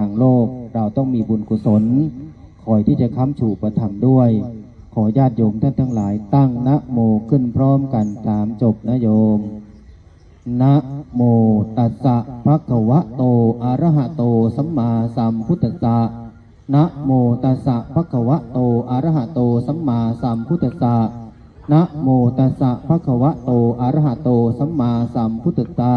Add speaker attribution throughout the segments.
Speaker 1: ทางโลกเราต้องมีบุญกุศลคอยที่จะค้ำชูประทำด้วย ขอญาติโยมท่านทั้งหลายตั้งนะโมขึ้นพร้อมกันตามจบนะโยม นะโมตัสสะภะคะวะโตอะระหะโตสัมมาสัมพุทธัสสะ นะโมตัสสะภะคะวะโตอะระหะโตสัมมาสัมพุทธัสสะ นะโมตัสสะภะคะวะโตอะระหะโตสัมมาสัมพุทธัสสะ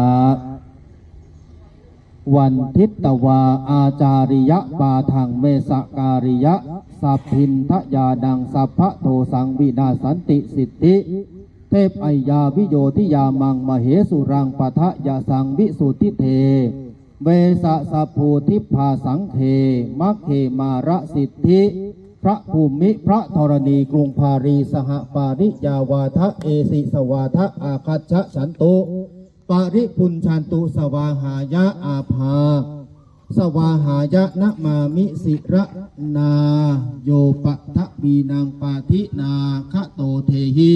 Speaker 1: วันทิตวาอาจาริยะปาทังเมสการิยะ สัพพินทยาดังสัพพะโทสังวินาสันติสิทธิ เทพไอยาวิโยทิยามังมเหสุรังปะทะยาสังวิสุทธิเท เวสะสัพภูทิพาสังเคมัคเคมาระสิทธิ พระภูมิพระธรณีกรุงพารีสหปาริยาวาทะเอสิสวาทะอาคัจฉะฉันตุ ปาริพุนชันตุสวาหายะอาภา สวาหายะนะมามิสิระนาโยปะทะบีนางปาทินาคะโตเทหิ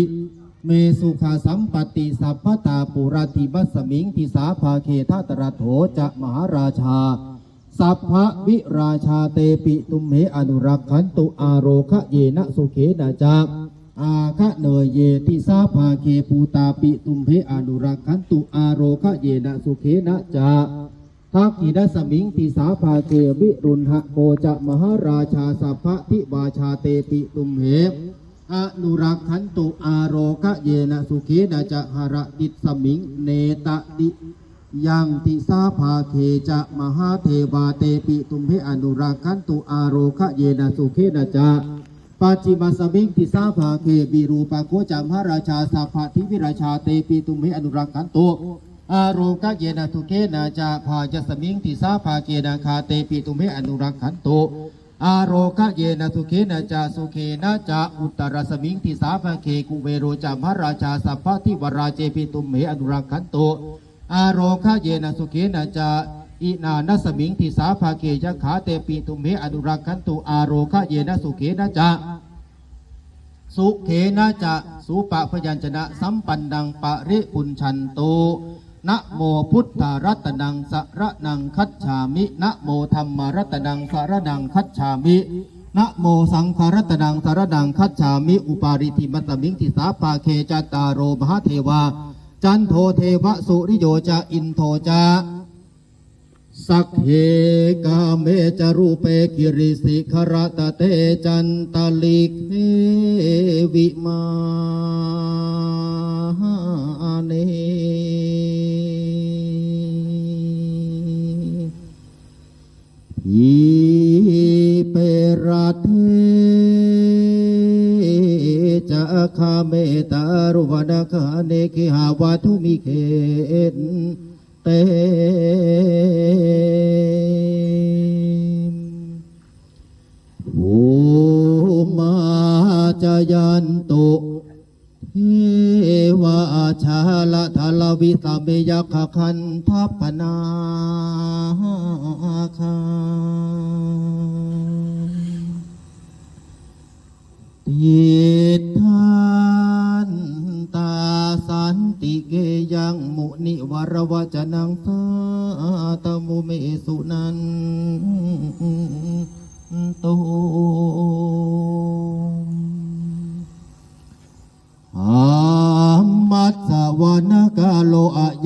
Speaker 1: เมสุขาสัมปติสัพพตาปุราติบัสมิงทิสาภาเคทัตระโถจะมหาราชา สัพพะวิราชาเตปิตุมเหอนุรักขันตุอาโรคะเยนะสุเขนาจัก อาคะเนยเยทิสาภาเคปูตาปิตุมเหอนุรักขันตุอาโรคะเยนะสุเขนะจักทักขิดสมิงติสาภาเควิรุณหะโกจะมหาราชาสัพพะทิวาชาเตปิตุมเหอนุรักขันตุอาโรคะเยนะสุขีนาจะหระดิสมิงเนตติยังติสาภาเคจะมหาเทวาเตปิตุมเพอนุรักขันตุอาโรคะเยนะสุขีนาจะ ปัจจิมาสมิงติสาภาเคบิรูปะโคจามหาราชาสัพพะทิวิราชาเตปิตุมเพอนุรักขันตุอาโรคะเยนะทุเคนาจะพายสมิงติสาภาเกนาคาเตปิตุมเพอนุรักขันตุอาโรคะเยนะสุเคนะจาสุเคนะจาอุตรสมิงทิสาภเคกุเวโรจามหาราชาสัพพะทิวราเจปิตุมเหอนุรักขันโตอาโรคะเยนะสุเคนะจา อินานัสมิงทิสาภเคยะขาเตปิตุมเหอนุรักขันโตอาโรคะเยนะสุเคนะจาสุเขนะจะสุปะพยัญชนะสัมปันดังปะริปุญชันโตนะโมพุทธรัตนังสระนังคัจฉามินะโมธรรมรัตนังสระนังคัจฉามินะโมสังฆรัตนังสระนังคัจฉามิอุปาริธิมัตมิงทิสาปาเคจตาโรมหาเทวา จันโทเทวสุริโยจะอินโทจะ สักเหกาเมจารูเปกิริสิขรตเตจันตลิกเวิมาเนอีเปรัตเทจะคาเมตารุวนาคาเนกิหาวาทุมิเขนเต เทวาชาลทาลวิสเมยคคันทัพนาคาติทานตาสันติเกยังมุนิวรวจนังสาตมุเมสุนันตุ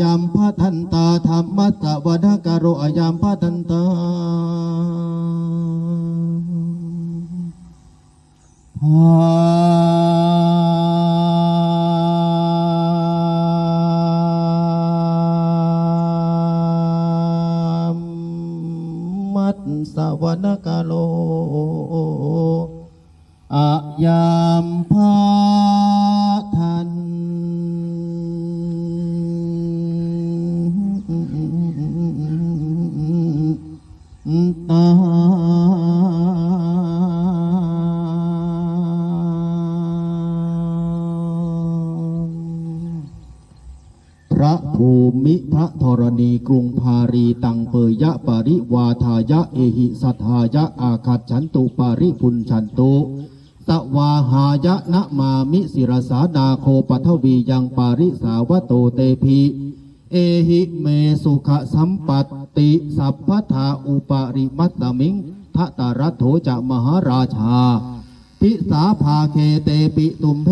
Speaker 1: ยัมพัทันตาธรรมัสสะวนกาโลอะยัมพัทันตาพามมัตสวนกาโลอะยามพา ตาพระภูมิพระธรณีกรุงพารีตังเปยยะปริวาทายะเอหิสัทธายะอาคัตฉันตุปาริพุนฉันตุสวาหายะนะมามิสิรสานาโคปัทวียังปาริสาวโตเตพี เอหิเมสุขสัมปัตติสัพพทาอุปริมัตตมิงทตารัตโถจะมหาราชา พิสาภาเคเตปิตุมเพ